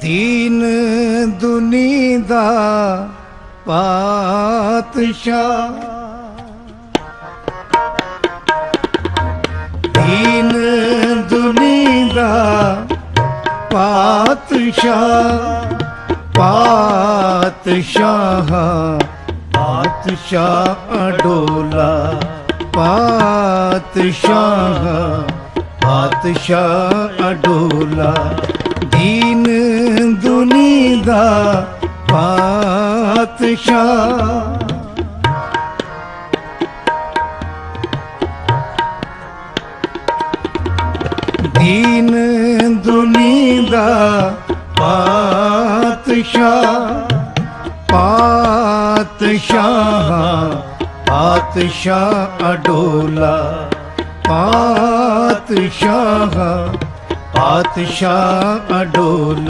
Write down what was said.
ਦੀਨ ਦੁਨੀ ਦਾ ਪਾਤਸ਼ਾਹ। ਦੀਨ ਦੁਨੀ ਦਾ ਪਾਤਸ਼ਾਹ। ਪਾਤਸ਼ਾਹ ਪਾਤਸ਼ਾਹ ਅਡੋਲਾ। ਪਾਤਸ਼ਾਹ ਪਾਤਸ਼ਾਹ ਅਡੋਲਾ। ਦਾ ਪਾਤਸ਼ਾਹ ਦੀਨ ਦੁਨੀ ਦਾ ਪਾਤਸ਼ਾਹ ਪਾਤਸ਼ਾਹ ਪਾਤਸ਼ਾਹ ਅਡੋਲਾ। ਪਾਤਸ਼ਾਹ ਪਾਤਸ਼ਾਹ ਅਡੋਲਾ।